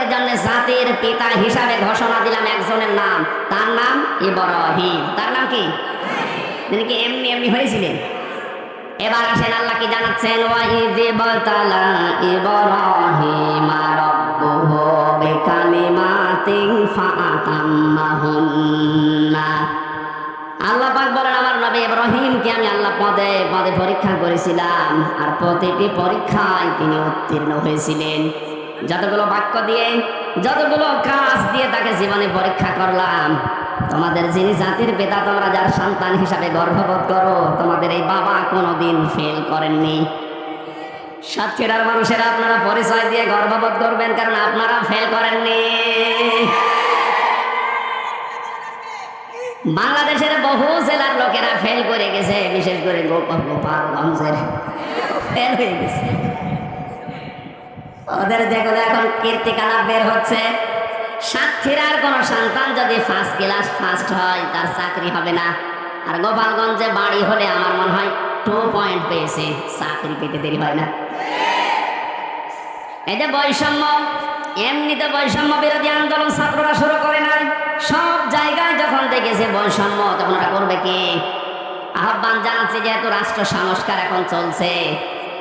তোমাদের জন্য জাতির পিতা হিসাবে ঘোষণা দিলাম একজনের নাম। তার নাম ইব্রাহিম। তার নাম কি? তিনি কি এমনি এমনি হয়েছিলেন? এবার আসেন আল্লাহ কি জানাচ্ছেন? ওয়াইদ বাতালা ইব্রাহিম বিকালিমাতিন ফাআতাম্মাহুন্না আল্লাহ পাক বলেন, আমার নবী ইব্রাহিমকে আমি আল্লাহ পদে পদে পরীক্ষা করেছিলাম। আর প্রতিটি পরীক্ষায় তিনি উত্তীর্ণ হয়েছিলেন। যতগুলো বাক্য দিয়ে, যতগুলো কাজ দিয়ে তাকে জীবনে পরীক্ষা করলাম, তোমাদের যিনি জাতির পিতা, তোমরা যার সন্তান হিসাবে গর্ভবোধ করো, তোমাদের এই বাবা কোনোদিন ফেল করেননি। সাতক্ষীরার মানুষেরা আপনারা পরিচয় দিয়ে গর্ববোধ করবেন, কারণ আপনারা ফেল করেননি। বাংলাদেশের বহু জেলার লোকেরা ফেল করে গেছে, বিশেষ করে গোপাল গোপালগঞ্জের ফেল হয়ে গেছে। ওদের যেগুলো এখন কীর্তিকালা বের হচ্ছে। সাতক্ষীরার কোন সন্তান যদি ফার্স্ট ক্লাস ফার্স্ট হয়, তার চাকরি হবে না। আর গোপালগঞ্জে বাড়ি হলে আমার মনে হয় টু পয়েন্ট পেয়েছে, চাকরি পেতে দেরি হয় না। যে বৈষম্য, এমনিতে বৈষম্য বিরোধী আন্দোলন ছাত্ররা শুরু করে নাই। সব জায়গায় যখন দেখেছে বৈষম্য, তখন ওরা করবে কি? আহ্বান জানাচ্ছে যেহেতু রাষ্ট্র সংস্কার এখন চলছে।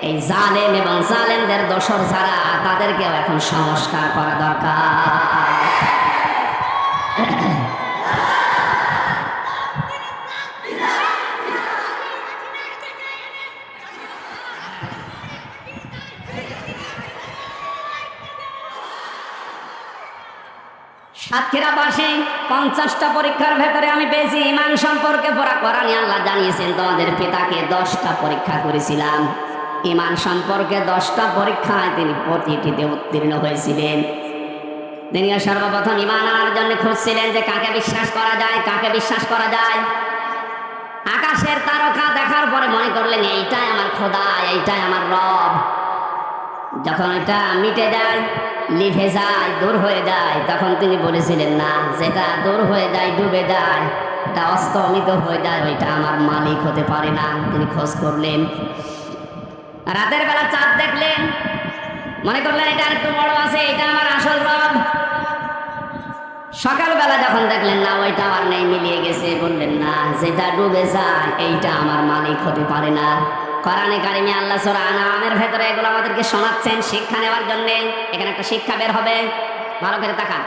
এই জালেম এবং জালেমদের দোসর ছাড়া তাদেরকেও এখন সংস্কার করা দরকার। সাতক্ষীরা সাতক্ষীরাবাসী পঞ্চাশটা পরীক্ষার ভেতরে আমি পেয়েছি, ইমান সম্পর্কে পড়া করানি আল্লাহ জানিয়েছেন, তোমাদের পিতাকে দশটা পরীক্ষা করেছিলাম। ইমান সম্পর্কে দশটা পরীক্ষায় তিনি প্রতিটিতে উত্তীর্ণ হয়েছিলেন। তিনি সর্বপ্রথম ইমান আনার জন্য খুঁজছিলেন যে কাকে বিশ্বাস করা যায়, কাকে বিশ্বাস করা যায়। আকাশের তারকা দেখার পরে মনে করলেন, এইটাই আমার খোদা, এইটাই আমার রব। যখন এটা মিটে যায়, লিভে যায়, দূর হয়ে যায়, তখন তিনি বলেছিলেন, না, যেটা দূর হয়ে যায়, ডুবে যায়, এটা অস্তমিত হয়ে যায়, ওইটা আমার মালিক হতে পারে না। তিনি খোঁজ করলেন। রাতের বেলা চাঁদ দেখলেন। মনে করলেন, এটা একটু বড় আছে, এটা আমার আসল রব। সকালবেলা যখন দেখলেন, না, ওইটা আমার নেই, মিলিয়ে গেছে। বললেন, না, যেটা ডুবে যায়, এইটা আমার মালিক হতে পারে না। কোরআনে কারিমে আল্লাহ সূরা আনামের ভেতরে এগুলো আমাদেরকে শোনাচ্ছেন শিক্ষা নেওয়ার জন্য। এখানে একটা শিক্ষা বের হবে। ভালো করে তাকান।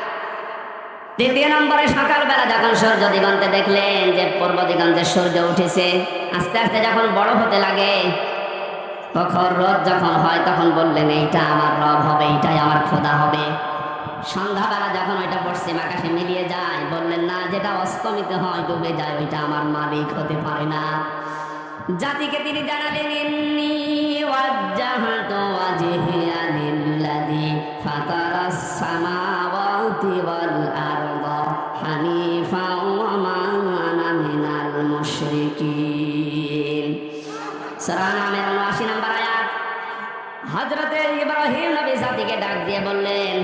তৃতীয় নম্বরে সকালবেলা যখন সূর্য দিগন্তে দেখলেন যে পূর্ব দিগন্তে সূর্য উঠেছে, আস্তে আস্তে যখন বড় হতে লাগে তখন রোদ যখন হয় তখন বললেন, এইটা আমার রব হবে, এইটাই আমার খোদা হবে। সন্ধ্যাবেলা যখন ওইটা পশ্চিম আকাশে মিলিয়ে যায়, বললেন, না, যেটা অস্তমিত হয়, ডুবে যায়, ওইটা আমার মালিক হতে পারে না। জাতিকে তিনি জানালেন মুশরিকিন। সূরা হজরতে ইব্রাহিম নবী সাথীকে ডাক দিয়ে বললেন,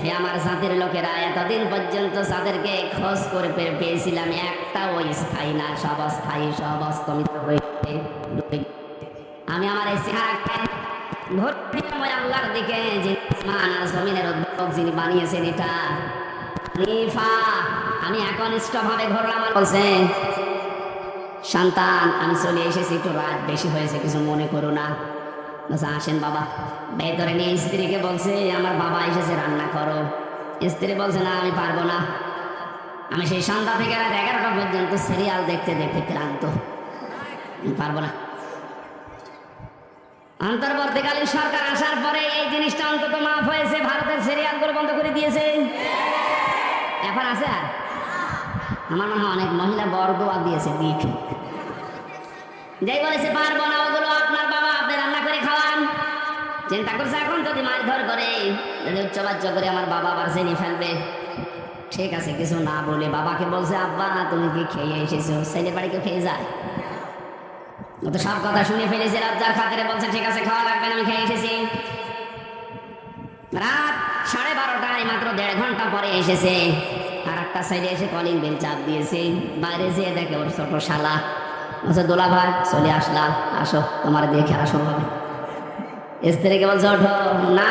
হে আমার জাতির লোকেরা, এতদিন পর্যন্ত যাদেরকে খোঁজ করে পেয়েছিলাম একটা ওই স্থায়ী না, সব স্থায়ী সব অস্তমিত হয়েছে আমি আমার এই চেহারাকে ভর্তি সময় আল্লাহর দিকে, যিনি আর জমিনের উদ্ভব, যিনি বানিয়েছেন এটা হানিফা আমি একনিষ্ঠভাবে ঘুরলাম আর বলছেন সন্তান, আমি চলে এসেছি, একটু রাত বেশি হয়েছে, কিছু মনে করো না। বলছে আসেন বাবা। ভেতরে নিয়ে স্ত্রীকে বলছে, আমার বাবা এসেছে, রান্না করো। স্ত্রী বলছে, না, আমি পারব না। আমি সেই সন্ধ্যা থেকে রাত এগারোটা পর্যন্ত সিরিয়াল দেখতে দেখতে ক্লান্ত। পারব না। অন্তর্বর্তীকালীন সরকার আসার পরে এই জিনিসটা অন্তত মাফ হয়েছে, ভারতের সিরিয়ালগুলো বন্ধ করে দিয়েছে। এখন আছে আর? আমার মনে হয় অনেক মহিলা বড় দোয়া দিয়েছে, দিক। যেই বলেছে, পারব না চিন্তা করছে এখন? যদি মাছ ধর করে যদি উচ্চবাচ্য করে আমার বাবা আবার জেনে ফেলবে। ঠিক আছে, কিছু না বলে বাবাকে বলছে, আব্বা, তুমি কি খেয়ে এসেছ? ছেলে বাড়ি কেউ খেয়ে যায়। তো সব কথা শুনে ফেলেছে, লজ্জার খাতিরে বলছে, ঠিক আছে, খাওয়া লাগবে না, আমি খেয়ে এসেছি। রাত সাড়ে বারোটায় মাত্র দেড় ঘণ্টা পরে এসেছে। আর একটা সাইডে এসে কলিং বেল চাপ দিয়েছে। বাইরে যেয়ে দেখে ওর ছোট শালা। বলছে, দোলা ভাই, চলে আসলাম আসো, তোমার দিয়ে খেলা শুরু হবে। স্ত্রীকে বলছে ওঠো না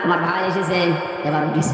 তোমার ভাই এসেছে এবার উঠিস